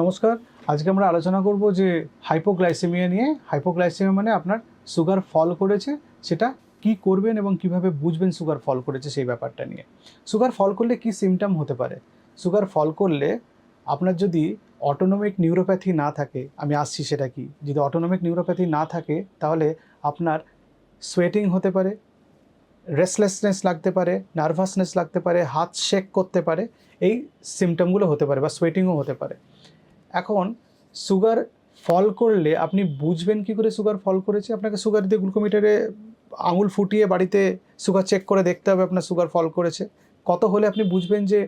নমস্কার। আজকে আমরা আলোচনা করব যে হাইপোগ্লাইসেমিয়া নিয়ে। হাইপোগ্লাইসেমিয়া মানে আপনার সুগার ফল করেছে, সেটা কি করবেন এবং কীভাবে বুঝবেন সুগার ফল করেছে সেই ব্যাপারটা নিয়ে। সুগার ফল করলে কি সিমটম হতে পারে? সুগার ফল করলে আপনার যদি অটোনমিক নিউরোপ্যাথি না থাকে, আমি আসছি সেটা কি? যদি অটোনমিক নিউরোপ্যাথি না থাকে, তাহলে আপনার সোয়েটিং হতে পারে রেস্টলেসনেস লাগতে পারে নার্ভাসনেস লাগতে পারে, হাত শেক করতে পারে, এই সিমটমগুলো হতে পারে বা সোয়েটিংও হতে পারে। এখন সুগার ফল করলে আপনি বুঝবেন কি করে সুগার ফল করেছে? আপনাকে সুগার দিয়ে গ্লুকোমিটারে আঙুল ফুটিয়ে বাড়িতে সুগার চেক করে দেখতে হবে আপনার সুগার ফল করেছে। কত হলে আপনি বুঝবেন যে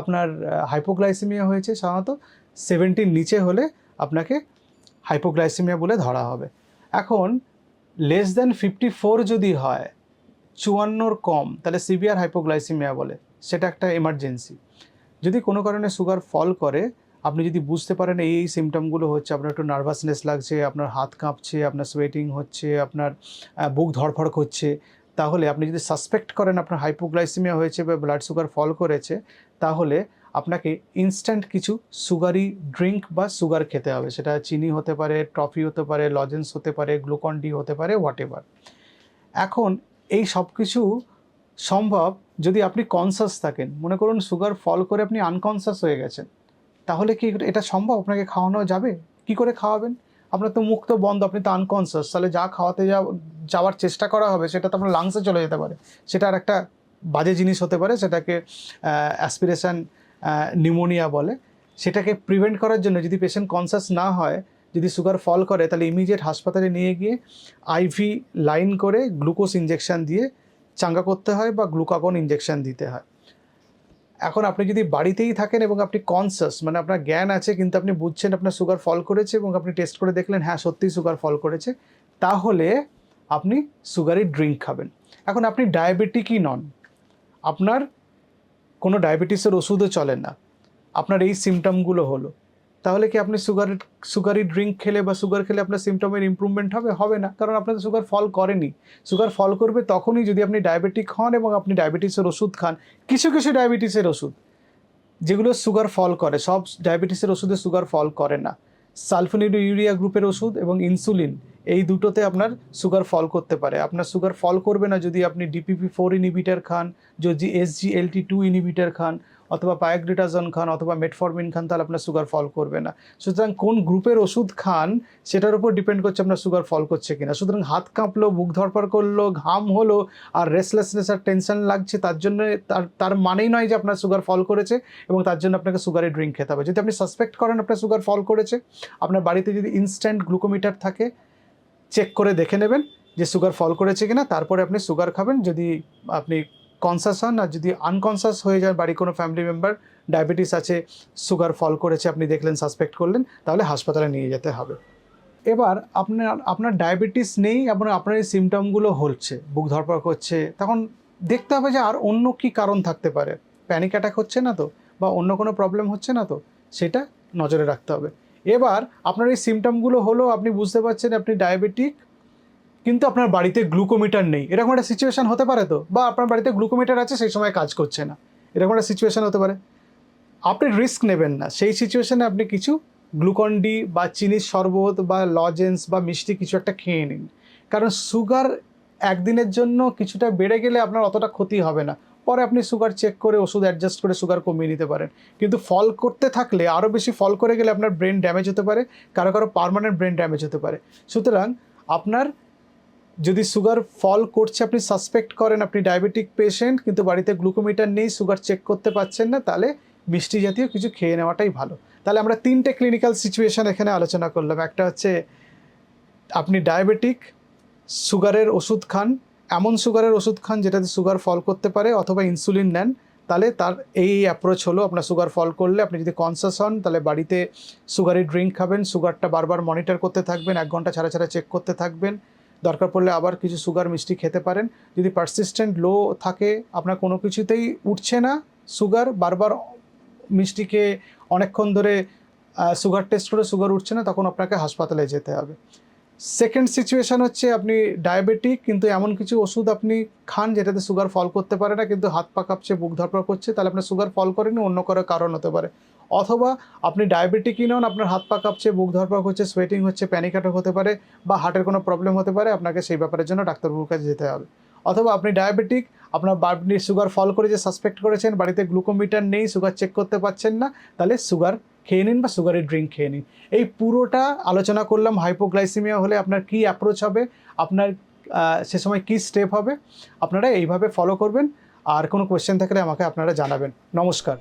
আপনার হাইপোগ্লাইসেমিয়া হয়েছে? সাধারণত সেভেন্টির নিচে হলে আপনাকে হাইপোগ্লাইসেমিয়া বলে ধরা হবে। এখন লেস দ্যান ফিফটি ফোর যদি হয়, চুয়ান্নর কম, তাহলে সিভিয়ার হাইপোগ্লাইসেমিয়া বলে। সেটা একটা এমার্জেন্সি যদি কোনো কারণে সুগার ফল করে আপনি যদি বুঝতে পারেন এই এই সিমটমগুলো হচ্ছে, আপনার একটু নার্ভাসনেস লাগছে, আপনার হাত কাঁপছে, আপনার সোয়েটিং হচ্ছে, আপনার বুক ধড়ফড় করছে, তাহলে আপনি যদি সাসপেক্ট করেন আপনার হাইপোগ্লাইসিমিয়া হয়েছে বা ব্লাড সুগার ফল করেছে, তাহলে আপনাকে ইনস্ট্যান্ট কিছু সুগারি ড্রিঙ্ক বা সুগার খেতে হবে। সেটা চিনি হতে পারে টফি হতে পারে লজেন্স হতে পারে গ্লুকন ডি হতে পারে হোয়াট এভার এখন এই সব কিছু সম্ভব যদি আপনি কনসাস থাকেন। মনে করুন সুগার ফল করে আপনি আনকনসাস হয়ে গেছেন। তাহলে কি এটা সম্ভব? আপনাকে খাওয়ানো যাবে? কি করে খাওয়াবেন? আপনার তো মুখ তো বন্ধ, আপনি তো আনকনসাস তাহলে যা খাওয়াতে যাওয়ার চেষ্টা করা হবে, সেটা তো আপনার লাংসে চলে যেতে পারে। সেটা আর একটা বাজে জিনিস হতে পারে, সেটাকে অ্যাসপিরেশন নিউমোনিয়া বলে। সেটাকে প্রিভেন্ট করার জন্য যদি পেশেন্ট কনসাস না হয়, যদি সুগার ফল করে, তাহলে ইমিডিয়েট হাসপাতালে নিয়ে গিয়ে আইভি লাইন করে গ্লুকোজ ইঞ্জেকশান দিয়ে চাঙ্গা করতে হয় বা গ্লুকাগন ইঞ্জেকশান দিতে হয়। এখন আপনি যদি বাড়িতেই থাকেন এবং আপনি কনসাস মানে আপনার জ্ঞান আছে কিন্তু আপনি বুঝছেন আপনার সুগার ফল করেছে এবং আপনি টেস্ট করে দেখলেন হ্যাঁ সত্যিই সুগার ফল করেছে, তাহলে আপনি সুগারি ড্রিঙ্ক খাবেন। এখন আপনি ডায়াবেটিকই নন। আপনার কোনো ডায়াবেটিসের ওষুধও চলে না। আপনার এই সিমটমগুলো হলো। তাহলে কি আপনি সুগার সুগারি ড্রিঙ্ক খেলে বা সুগার খেলে আপনার সিমটমের ইমপ্রুভমেন্ট হবে? হবে না। কারণ আপনার সুগার ফল করেনি। সুগার ফল করবে তখনই যদি আপনি ডায়াবেটিক হন এবং আপনি ডায়াবেটিসের ওষুধ খান। কিছু কিছু ডায়াবেটিসের ওষুধ, যেগুলো সুগার ফল করে। সব ডায়াবেটিসের ওষুধে সুগার ফল করে না। সালফোনিড ইউরিয়া গ্রুপের ওষুধ এবং ইনসুলিন এই দুটোতে আপনার সুগার ফল করতে পারে। আপনার সুগার ফল করবে না যদি আপনি ডিপিপি ফোর ইনিবিটার খান, যদি এসজিএলটি টু ইনিবিটার খান অথবা পায়াগ্রিটাজন খান অথবা মেটফরমিন খান, তাহলে আপনার সুগার ফল করবে না। সুতরাং কোন গ্রুপের ওষুধ খান, সেটার উপর ডিপেন্ড করছে আপনার সুগার ফল করছে কিনা। সুতরাং হাত কাঁপলো বুক ধরপড় করল, ঘাম হলো, আর রেস্টলেসনেস আর টেনশন লাগছে, তার জন্য তার তার মানেই নয় যে আপনার সুগার ফল করেছে, এবং তার জন্য আপনাকে সুগারের ড্রিঙ্ক খেতে হবে। যদি আপনি সাসপেক্ট করেন আপনার সুগার ফল করেছে, আপনার বাড়িতে যদি ইনস্ট্যান্ট গ্লুকোমিটার থাকে চেক করে দেখে নেবেন যে সুগার ফল করেছে কিনা, তারপরে আপনি সুগার খাবেন। যদি আপনি কনসাস হন, আর যদি আনকনসাস হয়ে যায় বাড়ি কোনো ফ্যামিলি মেম্বার ডায়াবেটিস আছে সুগার ফল করেছে, আপনি দেখলেন সাসপেক্ট করলেন, তাহলে হাসপাতালে নিয়ে যেতে হবে। এবার আপনার আপনার ডায়াবেটিস নেই এবং আপনার এই সিমটমগুলো হচ্ছে, বুক ধরপড় করছে, তখন দেখতে হবে যে আর অন্য কি কারণ থাকতে পারে। প্যানিক অ্যাটাক হচ্ছে না তো, বা অন্য কোনো প্রবলেম হচ্ছে না তো, সেটা নজরে রাখতে হবে। এবার আপনার এই সিমটমগুলো হলো, আপনি বুঝতে পারছেন, আপনি ডায়াবেটিক কিন্তু আপনার বাড়িতে গ্লুকোমিটার নেই। এরকম একটা সিচুয়েশান হতে পারে তো? বা আপনার বাড়িতে গ্লুকোমিটার আছে, সেই সময় কাজ করছে না। এরকম একটা সিচুয়েশান হতে পারে। আপনি রিস্ক নেবেন না। সেই সিচুয়েশানে আপনি কিছু গ্লুকন ডি বা চিনির শরবত বা লজেন্স বা মিষ্টি কিছু একটা খেয়ে নিন। কারণ সুগার একদিনের জন্য কিছুটা বেড়ে গেলে আপনার অতটা ক্ষতি হবে না। পরে আপনি সুগার চেক করে, ওষুধ অ্যাডজাস্ট করে সুগার কমিয়ে নিতে পারেন। কিন্তু ফল করতে থাকলে আরও বেশি ফল করে গেলে আপনার ব্রেন ড্যামেজ হতে পারে। কারও কারও পারমানেন্ট ব্রেন ড্যামেজ হতে পারে। সুতরাং আপনার যদি সুগার ফল করছে, আপনি সাসপেক্ট করেন আপনি ডায়াবেটিক পেশেন্ট কিন্তু বাড়িতে গ্লুকোমিটার নেই সুগার চেক করতে পারছেন না, তাহলে মিষ্টি জাতীয় কিছু খেয়ে নেওয়াটাই ভালো। তাহলে আমরা তিনটে ক্লিনিক্যাল সিচুয়েশন এখানে আলোচনা করলাম। একটা হচ্ছে, আপনি ডায়াবেটিক সুগারের ওষুধ খান, এমন সুগারের ওষুধ খান যেটাতে সুগার ফল করতে পারে অথবা ইনসুলিন নেন, তাহলে তার এই অ্যাপ্রোচ হলো, আপনার সুগার ফল করলে আপনি যদি কনসাস হন, তাহলে বাড়িতে সুগারি ড্রিঙ্ক খাবেন সুগারটা বারবার মনিটর করতে থাকবেন, এক ঘণ্টা ছাড়া ছাড়া চেক করতে থাকবেন দরকার পড়লে আবার কিছু সুগার মিষ্টি খেতে পারেন। যদি পারসিস্টেন্ট লো থাকে, আপনার কোনো কিছুতেই উঠছে না সুগার বারবার মিষ্টিকে অনেকক্ষণ ধরে সুগার টেস্ট করে সুগার উঠছে না, তখন আপনাকে হাসপাতালে যেতে হবে। সেকেন্ড সিচুয়েশন হচ্ছে আপনি ডায়াবেটিক কিন্তু এমন কিছু ওষুধ আপনি খান যেটাতে সুগার ফল করতে পারে না, কিন্তু হাত পা কাঁপছে, বুক ধরপড় করছে, তাহলে আপনার সুগার ফল করেনি অন্য কারও কারণ হতে পারে। অথবা আপনি ডায়াবেটিকই নন আপনার হাত পা কাঁপছে, বুক ধরপাক হচ্ছে সোয়েটিং হচ্ছে প্যানিক অ্যাটাক হতে পারে বা হার্টের কোনো প্রবলেম হতে পারে, আপনাকে সেই ব্যাপারের জন্য ডাক্তারবাবুর কাছে যেতে হবে। অথবা আপনি ডায়াবেটিক আপনার আপনি সুগার ফল করে যে সাসপেক্ট করেছেন, বাড়িতে গ্লুকোমিটার নেই সুগার চেক করতে পারছেন না, তাহলে সুগার খেয়ে নিন বা সুগারের ড্রিঙ্ক খেয়ে নিন। এই পুরোটা আলোচনা করলাম হাইপোগ্লাইসিমিয়া হলে আপনার কি অ্যাপ্রোচ হবে, আপনার সে সময় কী স্টেপ হবে, আপনারা এইভাবে ফলো করবেন, আর কোনো কোয়েশ্চেন থাকলে আমাকে আপনারা জানাবেন। নমস্কার।